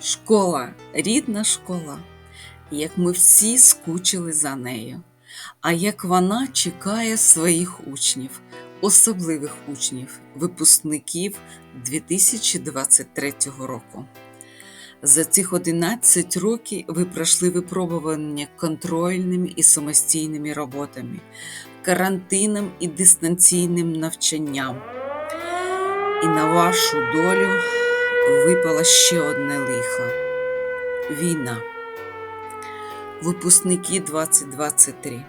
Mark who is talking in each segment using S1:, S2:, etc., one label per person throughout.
S1: Школа, рідна школа, як ми всі скучили за нею, а як вона чекає своїх учнів, особливих учнів, випускників 2023 року. За цих 11 років ви пройшли випробування контрольними і самостійними роботами, карантином і дистанційним навчанням. І на вашу долю випало ще одне лихо війна. Випускники 2023.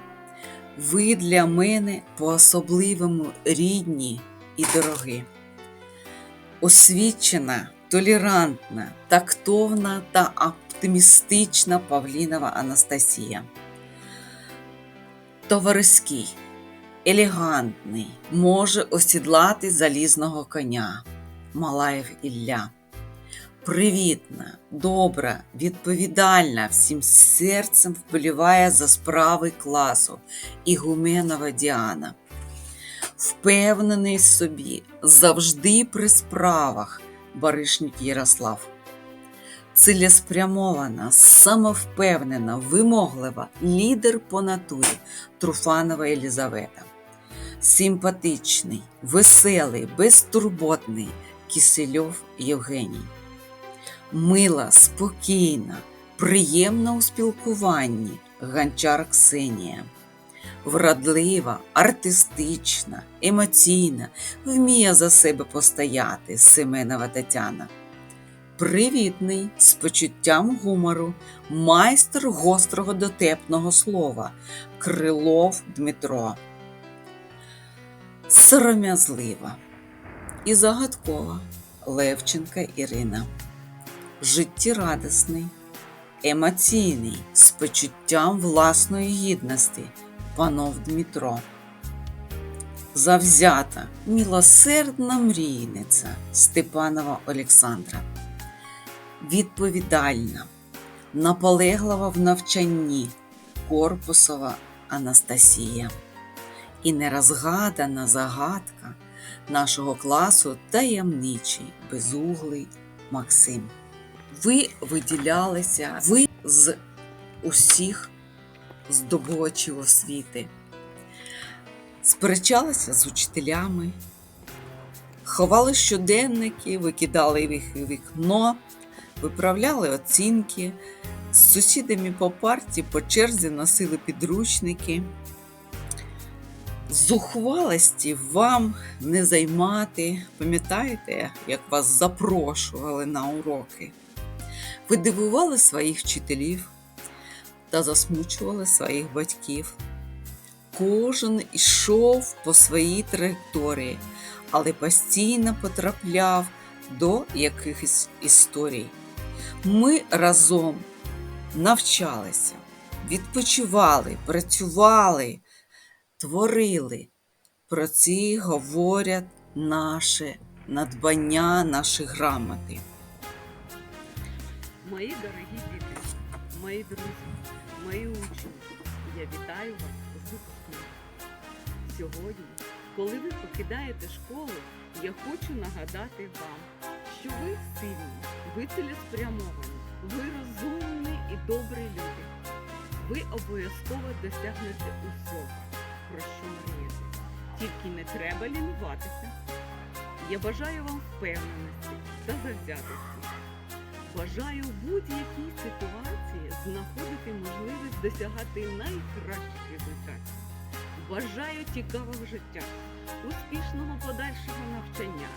S1: Ви для мене по-особливому рідні і дорогі. Освічена, толерантна, тактовна та оптимістична Павлінова Анастасія. Товариський, елегантний, може осідлати залізного коня. Малаєв Ілля. Привітна, добра, відповідальна, всім серцем вболіває за справи класу Ігуменова Діана. Впевнений собі, завжди при справах Баришник Ярослав. Цілеспрямована, самовпевнена, вимоглива, лідер по натурі Труфанова Єлізавета. Симпатичний, веселий, безтурботний Кисельов Євгеній. Мила, спокійна, приємна у спілкуванні Гончар Ксенія. Вродлива, артистична, емоційна, вміє за себе постояти Семенова Тетяна. Привітний, з почуттям гумору, майстер гострого дотепного слова Крилов Дмитро. Сором'язлива і загадкова Левченка Ірина. Життєрадісний, емоційний, з почуттям власної гідності панов Дмитро. Завзята, милосердна мрійниця Степанова Олександра. Відповідальна, наполеглива в навчанні Корпусова Анастасія і нерозгадана загадка нашого класу таємничий, безуглий Максим. Ви виділялися, ви з усіх здобувачів освіти, сперечалися з учителями, ховали щоденники, викидали їх у вікно, виправляли оцінки, з сусідами по парті по черзі носили підручники. Зухвалості вам не займати. Пам'ятаєте, як вас запрошували на уроки? Ви дивували своїх вчителів та засмучували своїх батьків. Кожен ішов по своїй траєкторії, але постійно потрапляв до якихось історій. Ми разом навчалися, відпочивали, працювали творили. Про це говорять наше надбання, наші грамоти.
S2: Мої дорогі діти, мої друзі, мої учні, я вітаю вас з випускним. Сьогодні, коли ви покидаєте школу, я хочу нагадати вам, що ви сильні, ви цілеспрямовані, ви розумні і добрі люди. Ви обов'язково досягнете усього, про що мрієте. Тільки не треба лінуватися. Я бажаю вам впевненості та завзятості. Бажаю в будь-якій ситуації знаходити можливість досягати найкращих результатів. Бажаю цікавого життя, успішного подальшого навчання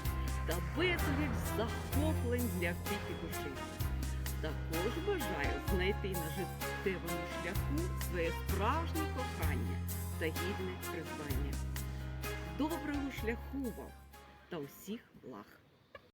S2: та безліч захоплень для втіхи душі. Також бажаю знайти на життєвому шляху своє справжнє кохання та гідне призвання. Доброго шляху вам та усіх благ!